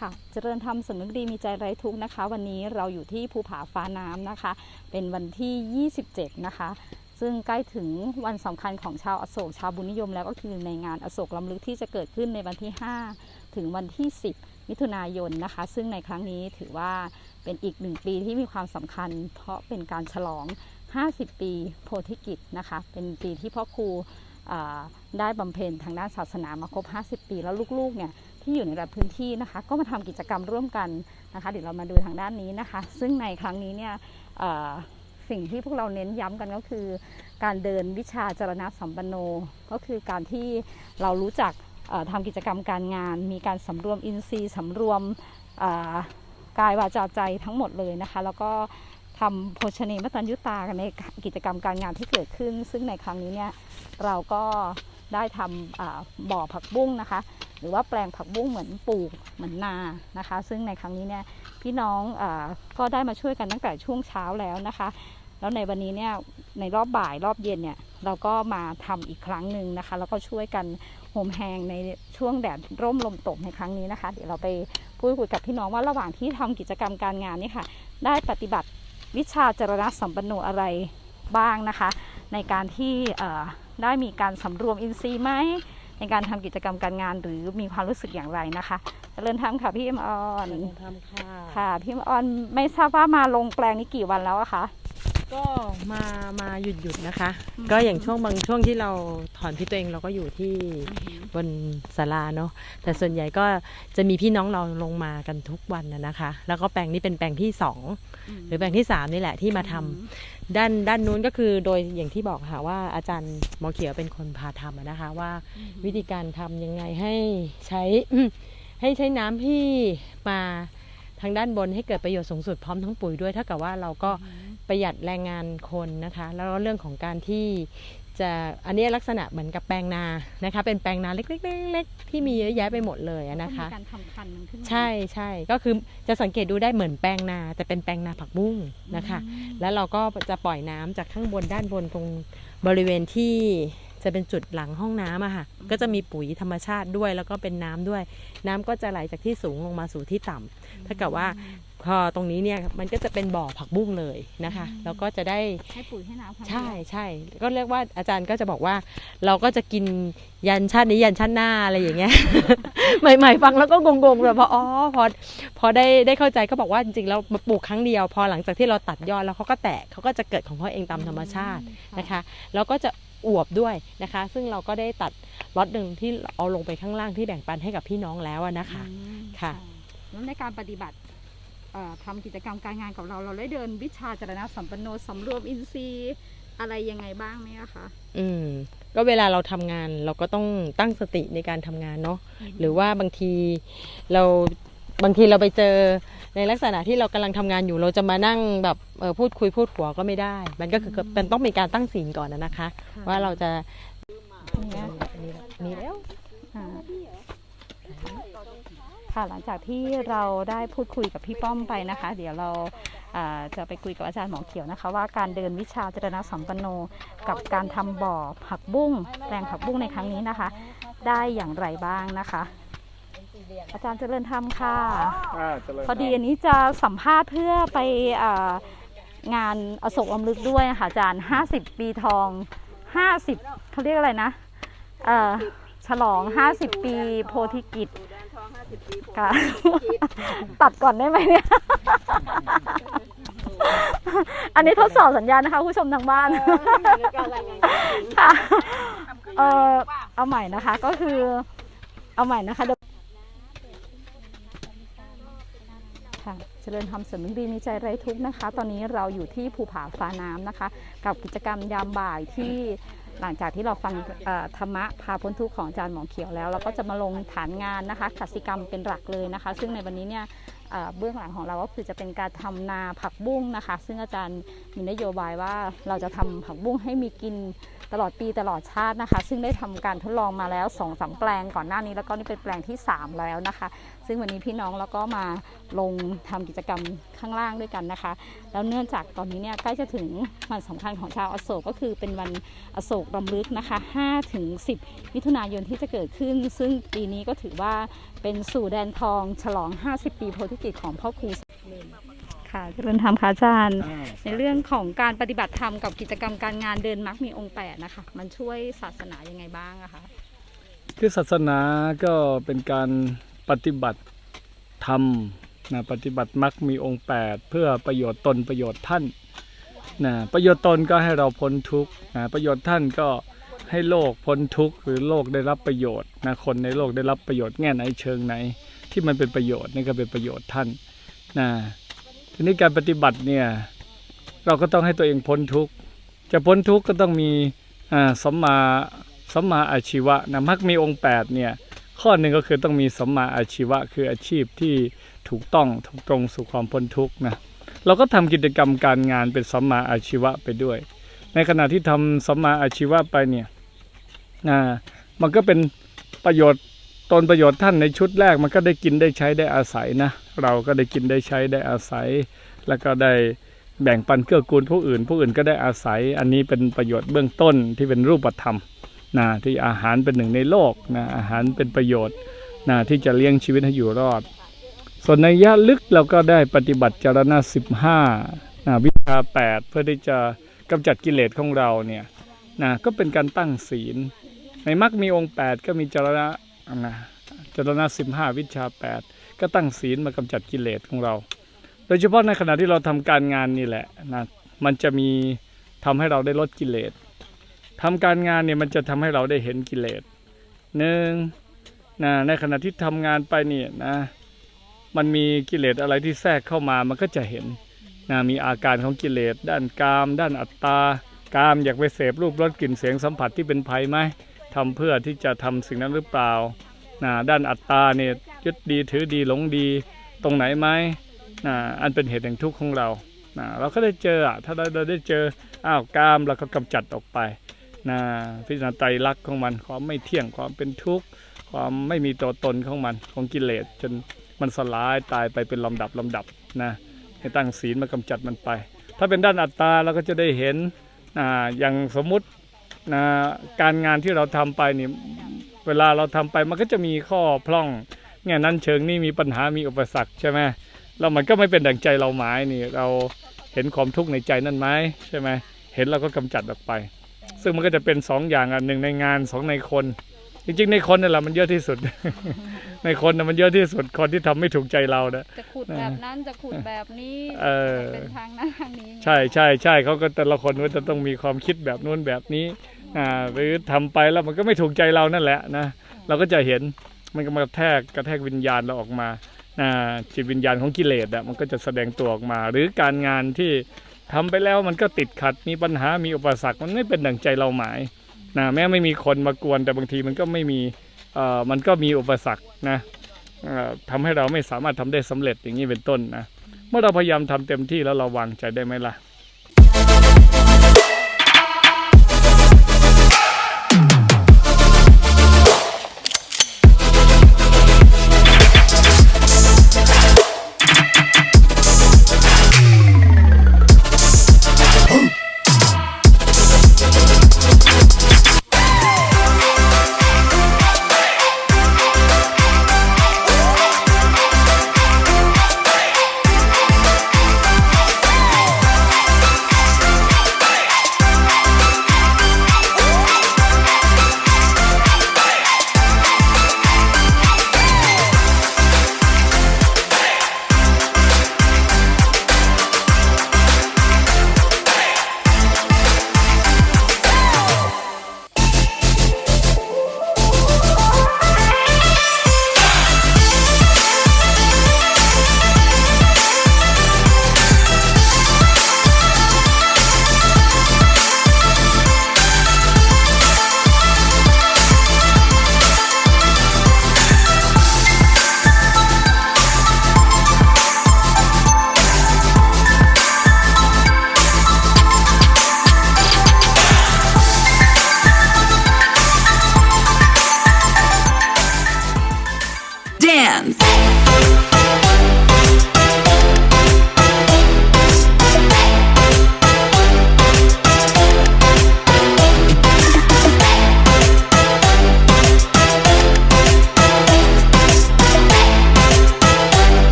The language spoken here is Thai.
ค่ะเจริญธรรมสำนึกดีมีใจไร้ทุกข์นะคะ วันนี้เราอยู่ที่ภูผาฟ้าน้ำนะคะ เป็นวันที่ 27 นะคะ ซึ่งใกล้ถึงวันสำคัญของชาวอโศกชาวบุญนิยมแล้วก็คือในงานอโศกลำลึกที่จะเกิดขึ้นในวันที่ 5 ถึงวันที่ 10 มิถุนายนนะคะ ซึ่งในครั้งนี้ถือว่าเป็นอีกหนึ่งปีที่มีความสำคัญ เพราะเป็นการฉลอง 50 ปีโพธิกิจนะคะ เป็นปีที่พ่อครูได้บำเพ็ญทางด้านศาสนามาครบ 50 ปีแล้วลูกๆเนี่ย ที่อยู่ในระดับพื้นที่นะคะ ก็มาทำกิจกรรมร่วมกันนะคะ เดี๋ยวเรามาดูทางด้านนี้นะคะ ซึ่งในครั้งนี้เนี่ยสิ่งที่พวกเราเน้นย้ำกันก็คือ การเดินวิชาจรณะสัมปันโน ก็คือการที่เรารู้จักทำกิจกรรมการงาน มีการสำรวมอินทรีย์สำรวมกายวาจาใจทั้งหมดเลยนะคะ แล้วก็ทำโภชเนมตัญยุตากันในกิจกรรมการงานที่เกิดขึ้น ซึ่งในครั้งนี้เนี่ยเราก็ ได้ทำบ่อผักบุ้งนะคะ หรือว่าแปลงผักบุ้งเหมือนปลูกเหมือนนานะคะ ซึ่งในครั้งนี้เนี่ยพี่น้องอก็ได้มาช่วยกันตั้งแต่ช่วงเช้าแล้วนะคะ แล้วในวันนี้เนี่ยในรอบบ่ายรอบเย็นเนี่ยเราก็มาทำอีกครั้งหนึ่งนะคะ แล้วก็ช่วยกันโฮมแฮงในช่วงแดดร่มลมตกในครั้งนี้นะคะ เดี๋ยวเราไปพูดคุยกับพี่น้องว่าระหว่างที่ทำกิจกรรมการงานนี่ค่ะ ได้ปฏิบัติวิชาจรณะสัมปันโนอะไรบ้างนะคะ ในการที่ ได้มีการสำรวมอินทรีย์ไหมในการทำกิจกรรมการงานหรือมีความรู้สึกอย่างไรนะคะเจริญธรรมค่ะพี่เอ็มออนทำค่ะค่ะพี่เอ็มออนไม่ทราบว่ามาลงแปลงนี้กี่วันแล้วอะคะ ก็มามาหยุดหยุดๆนะคะอืมก็อย่างช่วงบางช่วงที่เราถอนพิษตัวเองเราก็อยู่ที่บนศาลาเนาะแต่ส่วนใหญ่ก็จะมีพี่น้องเราลงมากันทุกวันนะนะคะ แล้วก็แปลงนี้เป็นแปลงที่สองหรือแปลงที่สามนี่แหละที่มาทำด้านด้านนู้นก็คือโดยอย่างที่บอกค่ะว่าอาจารย์หมอเขียวเป็นคนพาทำอะนะคะ ว่าวิธีการทำยังไงให้ใช้ให้ใช้น้ำที่มาทางด้านบนให้เกิดประโยชน์สูงสุดพร้อมทั้งปุ๋ยด้วยเท่ากับว่าเราก็ ประหยัดแรงงานคนนะคะ แล้วก็เรื่องของการที่จะอันนี้ลักษณะเหมือนกับแปลงนานะคะ เป็นแปลงนาเล็กๆๆๆที่มีเยอะแยะไปหมดเลยอะนะคะก็มีการทำพันธุ์มันขึ้นมาใช่ใช่ก็คือจะสังเกตดูได้เหมือนแปลงนา แต่เป็นแปลงนาผักบุ้งนะคะอืมแล้วเราก็จะปล่อยน้ำจากข้างบนด้านบนตรงบริเวณที่จะเป็นจุดหลังห้องน้ำอะค่ะ ก็จะมีปุ๋ยธรรมชาติด้วยแล้วก็เป็นน้ำด้วย น้ำก็จะไหลจากที่สูงลงมาสู่ที่ต่ำถ้าเกิดว่า พอตรงนี้เนี่ยมันก็จะเป็นบ่อผักบุ้งเลยนะคะแล้วก็จะได้ให้ปุ๋ยให้น้ำครั้งใช่เดียวใช่ก็เรียกว่าอาจารย์ก็จะบอกว่า เราก็จะกินยันชาตินี้ยันชาติหน้าอะไรอย่างเงี้ยใหม่ๆฟังแล้วก็งงๆแต่พออ๋อพอพอได้ได้เข้าใจก็บอกว่าจริงๆแล้วมาปลูกครั้งเดียว พอหลังจากที่เราตัดยอดแล้วเขาก็แตกเขาก็จะเกิดของเขาเองตามธรรมชาตินะคะแล้วก็จะอวบด้วยนะคะ ซึ่งเราก็ได้ตัดล็อตหนึ่งที่เอาลงไปข้างล่างที่แบ่งปันให้กับพี่น้องแล้วอะนะคะอืมค่ะแล้วในการปฏิบัติเอ่อ ทำกิจกรรมการงานกับเรา เราได้เดินวิชาจรณะสัมปันโนสำรวมอินทรีย์อะไรยังไงบ้างไหมอะคะ อืม ก็เวลาเราทำงานเราก็ต้องตั้งสติในการทำงานเนาะ หรือว่าบางทีเราบางทีเราไปเจอในลักษณะที่เรากำลังทำงานอยู่เราจะมานั่งแบบเออพูดคุยพูดหัวก็ไม่ได้ มันก็คือมันต้องมีการตั้งศีลก่อนนะนะคะ ว่าเราจะ เนี่ย มีแล้ว อ่า ค่ะหลังจากที่เราได้พูดคุยกับพี่ป้อมไปนะคะ เดี๋ยวเราอ่าจะไปคุยกับอาจารย์หมอเขียวนะคะ ว่าการเดินวิชาจรณะสัมปันโน กับการทำบ่อผักบุ้งแปลงผักบุ้งในครั้งนี้นะคะ ได้อย่างไรบ้างนะคะ อาจารย์เจริญธรรมค่ะอ่าเจริญพอดีคอัรับนนี้จะสัมภาษณ์เพื่อไปอ่างานอโศกอมลึกด้วยค่ะอาจารย์ 50 ปีทอง 50เขาเรียกอะไรนะเอ่อฉลอง 50 ปีโพธิกิจ ค่ะ ตัดก่อนได้ไหมเนี่ย อันนี้ทดสอบสัญญาณนะคะ ผู้ชมทางบ้าน ค่ะ เออเอาใหม่นะคะ ก็คือ เอาใหม่นะคะค่ะเจริญธรรมสำนึกดีมีใจไร้ทุกข์นะคะ ตอนนี้เราอยู่ที่ภูผาฟ้าน้ำนะคะ กับกิจกรรมยามบ่ายที่ หลังจากที่เราฟังธรรมะพาพ้นทุกข์ของอาจารย์หมอเขียวแล้ว เราก็จะมาลงฐานงานนะคะกสิกรรมเป็นหลักเลยนะคะ ซึ่งในวันนี้เนี่ยเบื้องหลังของเราก็คือจะเป็นการทำนาผักบุ้งนะคะ ซึ่งอาจารย์มีนโยบายว่าเราจะทำผักบุ้งให้มีกิน ตลอดปีตลอดชาตินะคะ ซึ่งได้ทำการทดลองมาแล้ว2อสาแปลงก่อนหน้านี้แล้วก็นี่เป็นแปลงที่ 3 แล้วนะคะ ซึ่งวันนี้พี่น้องแล้วก็มาลงทำกิจกรรมข้างล่างด้วยกันนะคะ แล้วเนื่องจากตอนนี้เนี่ยใกล้จะถึงวันสำคัญของชาวอโศกก็คือเป็นวันอโศกรำลึกนะคะ5ถึง10 มิถุนายนที่จะเกิดขึ้น ซึ่งปีนี้ก็ถือว่าเป็นสู่แดนทองฉลอง 50 ปีโพธิกิจของพ่อครู ค่ะเจริญธรรมค่ะอาจารย์ ในเรื่องของการปฏิบัติธรรมกับกิจกรรมการงานเดินมักมีองค์แปดนะคะ มันช่วยศาสนายังไงบ้างอะคะคือศาสนาก็เป็นการปฏิบัติธรรมนะปฏิบัติมักมีองค์ 8 เพื่อประโยชน์ตนประโยชน์ท่านนะประโยชน์ตนก็ให้เราพ้นทุกข์นะประโยชน์ท่านก็ให้โลกพ้นทุกข์หรือโลกได้รับประโยชน์นะคนในโลกได้รับประโยชน์แง่ไหนเชิงไหน ที่มันเป็นประโยชน์นี่ก็เป็นประโยชน์ท่านนะ ทีนี้การปฏิบัติเนี่ยเราก็ต้องให้ตัวเองพ้นทุกข์จะพ้นทุกข์ก็ต้องมีสัมมาสัมมาอาชีวะนะมักมีองค์8เนี่ยข้อหนึ่งก็คือต้องมีสัมมาอาชีวะ คืออาชีพที่ถูกต้องถูกตรงสู่ความพ้นทุกข์นะเราก็ทำกิจกรรมการงานเป็นสัมมาอาชีวะไปด้วย ในขณะที่ทำสัมมาอาชีวะไปเนี่ยมันก็เป็นประโยชน์ ตนประโยชน์ท่านในชุดแรกมันก็ได้กินได้ใช้ได้อาศัยนะ เราก็ได้กินได้ใช้ได้อาศัย แล้วก็ได้แบ่งปันเกื้อกูลผู้อื่น ผู้อื่นก็ได้อาศัย อันนี้เป็นประโยชน์เบื้องต้นที่เป็นรูปธรรมนะที่อาหารเป็นหนึ่งในโลกนะอาหารเป็นประโยชน์นะที่จะเลี้ยงชีวิตให้อยู่รอด ส่วนในยะลึกเราก็ได้ปฏิบัติจารณะ15นะวิชา 8 เพื่อที่จะกำจัดกิเลสของเราเนี่ยนะก็เป็นการตั้งศีล ในมรรคมีองค์ 8 ก็มีจารณะ นะจารณะ15วิชา8ก็ตั้งศีลมากำจัดกิเลสของเรา โดยเฉพาะในขณะที่เราทำการงานนี่แหละนะมันจะมีทำให้เราได้ลดกิเลสทำการงานเนี่ยมันจะทำให้เราได้เห็นกิเลสหนึ่งนะในขณะที่ทำงานไปเนี่ยนะมันมีกิเลสอะไรที่แทรกเข้ามามันก็จะเห็นนะมีอาการของกิเลสด้านกาม ด้านอัตตากามอยากไปเสพรูปรสกลิ่นเสียงสัมผัสที่เป็นภัยไหม ทำเพื่อที่จะทำสิ่งนั้นหรือเปล่านะด้านอัตตาเนี่ยยึดดีถือดีหลงดีตรงไหนไหมนะอันเป็นเหตุแห่งทุกข์ของเรานะเราก็ได้เจออถ้าเราได้เจออ้าวกามเราก็กำจัดออกไปนะพิจารณาไตรลักษณ์ของมันความไม่เที่ยงความเป็นทุกข์ความไม่มีตัวตนของมันของกิเลสจนมันสลายตายไปเป็นลำดับลำดับนะให้ตั้งศีลมากำจัดมันไป ถ้าเป็นด้านอัตตาเราก็จะได้เห็นออย่างสมมุติ นะการงานที่เราทำไปนี่เวลาเราทำไปมันก็จะมีข้อพร่องแง่นั้นเชิงนี่มีปัญหามีอุปสรรคใช่ไหมแล้วมันก็ไม่เป็นดั่งใจเราหมายนี่เราเห็นความทุกข์ในใจนั่นไหมใช่ไหมเห็นเราก็กำจัดออกไป ซึ่งมันก็จะเป็นสองอย่างอันหนึ่งในงานสองในคน จริงๆในคนนี่แหละมันเยอะที่สุด ในคนน่ะมันเยอะที่สุดคนที่ทำไม่ถูกใจเรานะจะขุดแบบนั้นจะขุดแบบนี้เออเป็นทางนั้นทางนี้ ใช่ใช่ใช่เขาก็แต่ละคนก็จะต้องมีความคิดแบบนู้นแบบนี้อ่าหรือทำไปแล้วมันก็ไม่ถูกใจเรานั่นแหละนะเราก็จะเห็นมันก็มากระแทกกระแทกวิญญาณเราออกมาอ่าจิตวิญญาณของกิเลสอะมันก็จะแสดงตัวออกมา หรือการงานที่ทำไปแล้วมันก็ติดขัดมีปัญหามีอุปสรรคมันไม่เป็นดังใจเราหมายนะแม้ไม่มีคนมากวนแต่บางทีมันก็ไม่มีเอ่อ มันก็มีอุปสรรคนะทำให้เราไม่สามารถทำได้สำเร็จอย่างนี้เป็นต้นนะ เมื่อเราพยายามทำเต็มที่แล้วเราวางใจได้ไหมล่ะ